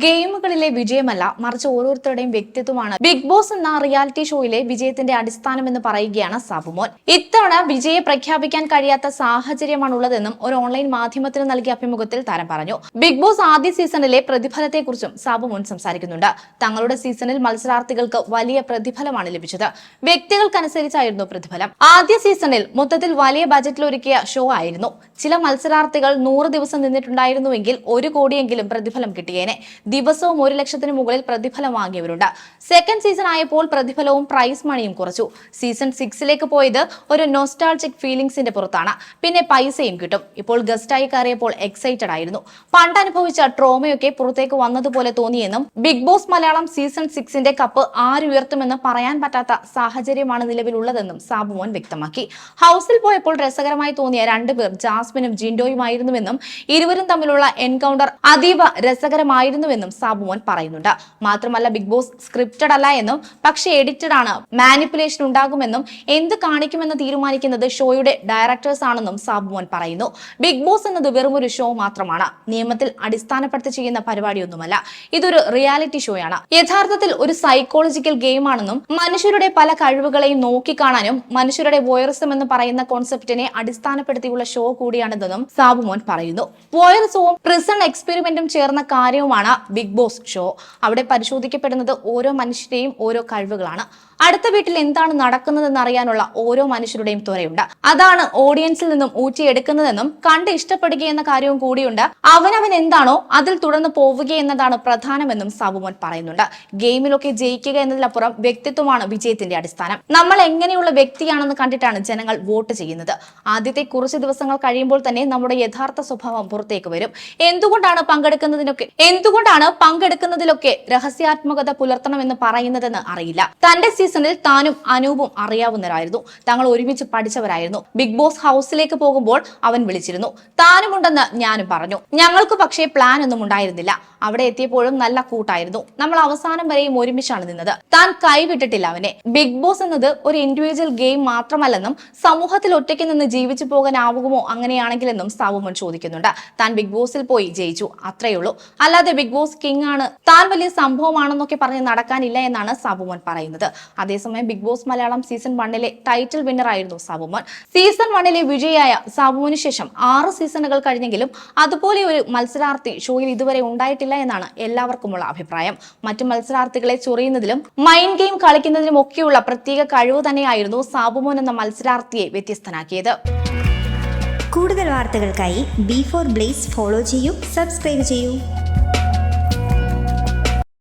ഗെയിമുകളിലെ വിജയമല്ല മറിച്ച് ഓരോരുത്തരുടെയും വ്യക്തിത്വമാണ്. ബിഗ് ബോസ് എന്ന റിയാലിറ്റി ഷോയിലെ വിജയത്തിന്റെ അടിസ്ഥാനം എന്ന് പറയുകയാണ് സാബുമോൻ. ഇത്തവണ വിജയെ പ്രഖ്യാപിക്കാൻ കഴിയാത്ത സാഹചര്യമാണുള്ളതെന്നും ഒരു ഓൺലൈൻ മാധ്യമത്തിന് നൽകിയ അഭിമുഖത്തിൽ താരം പറഞ്ഞു. ബിഗ് ബോസ് ആദ്യ സീസണിലെ പ്രതിഫലത്തെക്കുറിച്ചും സാബുമോൻ സംസാരിക്കുന്നുണ്ട്. തങ്ങളുടെ സീസണിൽ മത്സരാർത്ഥികൾക്ക് വലിയ പ്രതിഫലമാണ് ലഭിച്ചത്. വ്യക്തികൾക്കനുസരിച്ചായിരുന്നു പ്രതിഫലം. ആദ്യ സീസണിൽ മൊത്തത്തിൽ വലിയ ബജറ്റിൽ ഒരുക്കിയ ഷോ ആയിരുന്നു. ചില മത്സരാർത്ഥികൾ നൂറ് ദിവസം നിന്നിട്ടുണ്ടായിരുന്നുവെങ്കിൽ ഒരു കോടിയെങ്കിലും പ്രതിഫലം കിട്ടിയേനെ. ദിവസവും ഒരു ലക്ഷത്തിന് മുകളിൽ പ്രതിഫലം വാങ്ങിയവരുണ്ട് സെക്കൻഡ് സീസൺ ആയപ്പോൾ പ്രതിഫലവും പ്രൈസ് മണിയും കുറച്ചു. സീസൺ സിക്സിലേക്ക് പോയത് ഒരു നോസ്റ്റാൾജിക് ഫീലിംഗ്സിന്റെ പുറത്താണ്. പിന്നെ പൈസയും കിട്ടും. ഇപ്പോൾ ഗസ്റ്റായി കയറിയപ്പോൾ എക്സൈറ്റഡ് ആയിരുന്നു. പണ്ട് അനുഭവിച്ച ട്രോമയൊക്കെ പുറത്തേക്ക് വന്നതുപോലെ തോന്നിയെന്നും ബിഗ് ബോസ് മലയാളം സീസൺ സിക്സിന്റെ കപ്പ് ആരുയർത്തുമെന്ന് പറയാൻ പറ്റാത്ത സാഹചര്യമാണ് നിലവിലുള്ളതെന്നും സാബുമോൻ വ്യക്തമാക്കി. ഹൗസിൽ പോയപ്പോൾ രസകരമായി തോന്നിയ രണ്ടുപേർ ജാസ്മിനും ജിൻഡോയുമായിരുന്നുവെന്നും ഇരുവരും തമ്മിലുള്ള എൻകൗണ്ടർ അതീവ രസകരമായിരുന്നുവെന്നും സാബുമോൻ പറയുന്നുണ്ട്. മാത്രമല്ല ബിഗ് ബോസ് സ്ക്രിപ്റ്റഡ് അല്ല എന്നും പക്ഷേ എഡിറ്റഡ് ആണ്. മാനിപ്പുലേഷൻ ഉണ്ടാകുമെന്നും എന്ത് കാണിക്കുമെന്ന് തീരുമാനിക്കുന്നത് ഷോയുടെ ഡയറക്ടേഴ്സ് ആണെന്നും സാബുമോൻ പറയുന്നു. ബിഗ് ബോസ് എന്നത് വെറും ഒരു ഷോ മാത്രമാണ്. നിയമത്തിൽ അടിസ്ഥാനപ്പെടുത്തി ചെയ്യുന്ന പരിപാടിയൊന്നുമല്ല. ഇതൊരു റിയാലിറ്റി ഷോയാണ്. യഥാർത്ഥത്തിൽ ഒരു സൈക്കോളജിക്കൽ ഗെയിം ആണെന്നും മനുഷ്യരുടെ പല കഴിവുകളെയും നോക്കിക്കാണാനും മനുഷ്യരുടെ വോയറിസം എന്ന് പറയുന്ന കോൺസെപ്റ്റിനെ അടിസ്ഥാനപ്പെടുത്തിയുള്ള ഷോ കൂടിയാണിതെന്നും സാബുമോൻ പറയുന്നു. വോയറിസവും പ്രിസൺ എക്സ്പെരിമെന്റും ചേർന്ന കാര്യവുമാണ് ബിഗ് ബോസ് ഷോ. അവിടെ പരിശോധിക്കപ്പെടുന്നത് ഓരോ മനുഷ്യരെയും ഓരോ കഴിവുകളാണ്. അടുത്ത വീട്ടിൽ എന്താണ് നടക്കുന്നതെന്ന് അറിയാനുള്ള ഓരോ മനുഷ്യരുടെയും ത്വരയുണ്ട്. അതാണ് ഓഡിയൻസിൽ നിന്നും ഊറ്റിയെടുക്കുന്നതെന്നും കണ്ട് ഇഷ്ടപ്പെടുക എന്ന കാര്യവും കൂടിയുണ്ട്. അവനവൻ എന്താണോ അതിൽ തുടർന്ന് പോവുക എന്നതാണ് പ്രധാനമെന്നും സാബുമോൻ പറയുന്നുണ്ട്. ഗെയിമിലൊക്കെ ജയിക്കുക എന്നതിലപ്പുറം വ്യക്തിത്വമാണ് വിജയത്തിന്റെ അടിസ്ഥാനം. നമ്മൾ എങ്ങനെയുള്ള വ്യക്തിയാണെന്ന് കണ്ടിട്ടാണ് ജനങ്ങൾ വോട്ട് ചെയ്യുന്നത്. ആദ്യത്തെ കുറച്ച് ദിവസങ്ങൾ കഴിയുമ്പോൾ തന്നെ നമ്മുടെ യഥാർത്ഥ സ്വഭാവം പുറത്തേക്ക് വരും. എന്തുകൊണ്ടാണ് പങ്കെടുക്കുന്നതിനൊക്കെ എന്തുകൊണ്ടാണ് പങ്കെടുക്കുന്നതിലൊക്കെ രഹസ്യാത്മകത പുലർത്തണമെന്ന് പറയുന്നതെന്ന് അറിയില്ല. തന്റെ സീസണിൽ താനും അനൂപും അറിയാവുന്നവരായിരുന്നു. തങ്ങൾ ഒരുമിച്ച് പഠിച്ചവരായിരുന്നു. ബിഗ് ബോസ് ഹൗസിലേക്ക് പോകുമ്പോൾ അവൻ വിളിച്ചിരുന്നു. താനുമുണ്ടെന്ന് ഞാനും പറഞ്ഞു. ഞങ്ങൾക്ക് പക്ഷേ പ്ലാൻ ഒന്നും ഉണ്ടായിരുന്നില്ല. അവിടെ എത്തിയപ്പോഴും നല്ല കൂട്ടായിരുന്നു. നമ്മൾ അവസാനം വരെയും ഒരുമിച്ചാണ് നിന്നത്. താൻ കൈവിട്ടിട്ടില്ല അവനെ. ബിഗ് ബോസ് എന്നത് ഒരു ഇൻഡിവിജ്വൽ ഗെയിം മാത്രമല്ലെന്നും സമൂഹത്തിൽ ഒറ്റയ്ക്ക് നിന്ന് ജീവിച്ചു പോകാനാവുമോ അങ്ങനെയാണെങ്കിലെന്നും സാവുമൻ ചോദിക്കുന്നുണ്ട്. താൻ ബിഗ് ബോസിൽ പോയി ജയിച്ചു. അത്രയുള്ളൂ അല്ലാതെ ബിഗ് ബോസ് കിങ് ആണ്. താൻ വലിയ സംഭവമാണെന്നൊക്കെ പറഞ്ഞ് നടക്കാനില്ല എന്നാണ് സാബുമോൻ പറയുന്നത്. അതേസമയം ബിഗ് ബോസ് മലയാളം സീസൺ വണ്ണിലെ ടൈറ്റിൽ വിന്നർ ആയിരുന്നു സാബുമോൻ. സീസൺ വണ്ണിലെ വിജയായ സാബുവിന് ശേഷം ആറ് സീസണുകൾ കഴിഞ്ഞെങ്കിലും അതുപോലെ ഒരു മത്സരാർത്ഥി ഷോയിൽ ഇതുവരെ ഉണ്ടായിട്ടില്ല എന്നാണ് എല്ലാവർക്കുമുള്ള അഭിപ്രായം. മറ്റു മത്സരാർത്ഥികളെ ചൊറിയുന്നതിലും മൈൻഡ് ഗെയിം കളിക്കുന്നതിനും ഒക്കെയുള്ള പ്രത്യേക കഴിവ് തന്നെയായിരുന്നു സാബുമോൻ എന്ന മത്സരാർത്ഥിയെ വ്യത്യസ്തനാക്കിയത്. കൂടുതൽ വാർത്തകൾക്കായി ബി ഫോർ ബ്ലേസ് ഫോളോ ചെയ്യൂ സബ്സ്ക്രൈബ് ചെയ്യൂ.